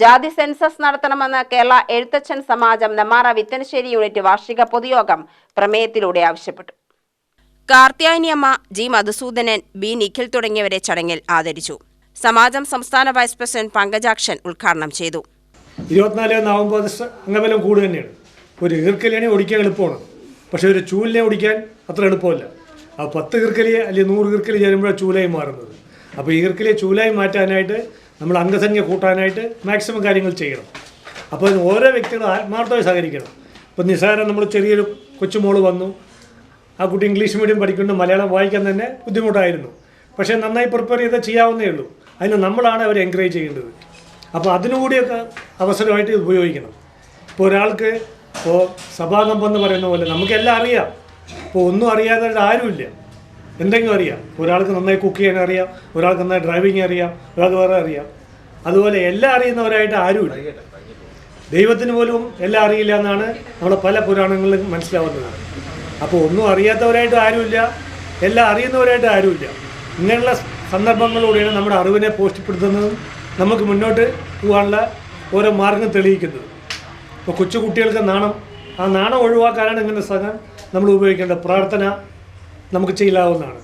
ജാതി സെൻസസ് നടത്തണമെന്ന് കേരള എഴുത്തച്ഛൻ സമാജം നെമ്മാറ വിത്തനശ്ശേരി യൂണിറ്റ് വാർഷിക പൊതുയോഗം പ്രമേയത്തിലൂടെ ആവശ്യപ്പെട്ടു. കാർത്യായനിയമ്മ ജി മധുസൂദനൻ ബി നിഖിൽ തുടങ്ങിയവരെ ചടങ്ങിൽ ആദരിച്ചു. സമാജം സംസ്ഥാന വൈസ് പ്രസിഡന്റ് പങ്കജാക്ഷൻ ഉദ്ഘാടനം ചെയ്തു. ഇരുപത്തിനാല് നവംബർ അംഗബലം കൂടുക തന്നെയാണ്. ഒരു ഈർക്കലിനെ ഓടിക്കാൻ എളുപ്പമാണ്. പക്ഷേ ഒരു ചൂലിനെ ഓടിക്കാൻ അത്ര എളുപ്പമല്ല. ആ പത്ത് ഈർക്കലി അല്ലെങ്കിൽ നൂറ് ഈർക്കലി ചേരുമ്പോഴാണ് ചൂലായി മാറുന്നത്. അപ്പോൾ ഈർക്കലിയെ ചൂലായി മാറ്റാനായിട്ട് നമ്മൾ അംഗസംഖ്യ കൂട്ടാനായിട്ട് മാക്സിമം കാര്യങ്ങൾ ചെയ്യണം. അപ്പോൾ ഓരോ വ്യക്തികളും ആത്മാർത്ഥമായി സഹകരിക്കണം. ഇപ്പോൾ നിസ്സാരം നമ്മൾ ചെറിയൊരു കൊച്ചുമോൾ വന്നു. ആ കുട്ടി ഇംഗ്ലീഷ് മീഡിയം പഠിക്കുന്നുണ്ട്. മലയാളം വായിക്കാൻ തന്നെ ബുദ്ധിമുട്ടായിരുന്നു. പക്ഷേ നന്നായി പ്രിപ്പയർ ചെയ്ത് ചെയ്യാവുന്നേ ഉള്ളൂ. അതിന് നമ്മളാണ് അവരെ എൻകറേജ് ചെയ്യേണ്ടത്. അപ്പോൾ അതിനുകൂടിയൊക്കെ അവസരമായിട്ട് ഉപയോഗിക്കണം. ഇപ്പോൾ ഒരാൾക്ക് ഇപ്പോൾ സഭാകമ്പം എന്ന് പറയുന്ന പോലെ നമുക്കെല്ലാം അറിയാം. ഇപ്പോൾ ഒന്നും അറിയാതെ ആരുമില്ല. എന്തെങ്കിലും അറിയാം. ഒരാൾക്ക് നന്നായി കുക്ക് ചെയ്യാൻ അറിയാം. ഒരാൾക്ക് നന്നായി ഡ്രൈവിംഗ് അറിയാം. ഒരാൾക്ക് വേറെ അറിയാം. അതുപോലെ എല്ലാം അറിയുന്നവരായിട്ട് ആരുമില്ല. ദൈവത്തിന് പോലും എല്ലാം അറിയില്ല എന്നാണ് നമ്മളെ പല പുരാണങ്ങളിലും മനസ്സിലാവുന്നതാണ്. അപ്പോൾ ഒന്നും അറിയാത്തവരായിട്ട് ആരുമില്ല എല്ലാം അറിയുന്നവരായിട്ട് ആരുമില്ല. ഇങ്ങനെയുള്ള സന്ദർഭങ്ങളിലൂടെയാണ് നമ്മുടെ അറിവിനെ പോഷ്ടിപ്പെടുത്തുന്നതും നമുക്ക് മുന്നോട്ട് പോകാനുള്ള ഓരോ മാർഗം തെളിയിക്കുന്നത്. ഇപ്പോൾ കൊച്ചു കുട്ടികൾക്ക് നാണം ആ നാണം ഒഴിവാക്കാനാണ് ഇങ്ങനെ സ്ഥലം നമ്മൾ ഉപയോഗിക്കേണ്ട പ്രാർത്ഥന നമുക്ക് ചെയ്യാവുന്നതാണ്.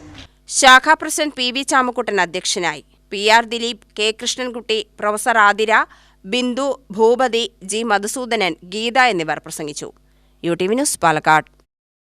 ശാഖാ പ്രസിഡന്റ് പി വി ചാമക്കുട്ടൻ അധ്യക്ഷനായി. P R Dileep K Krishnankutty professor Athira Bindu Bhoopathi G Madhusoodanan Geetha എന്നിവർ പ്രസംഗിച്ചു. U T V news Palakkad.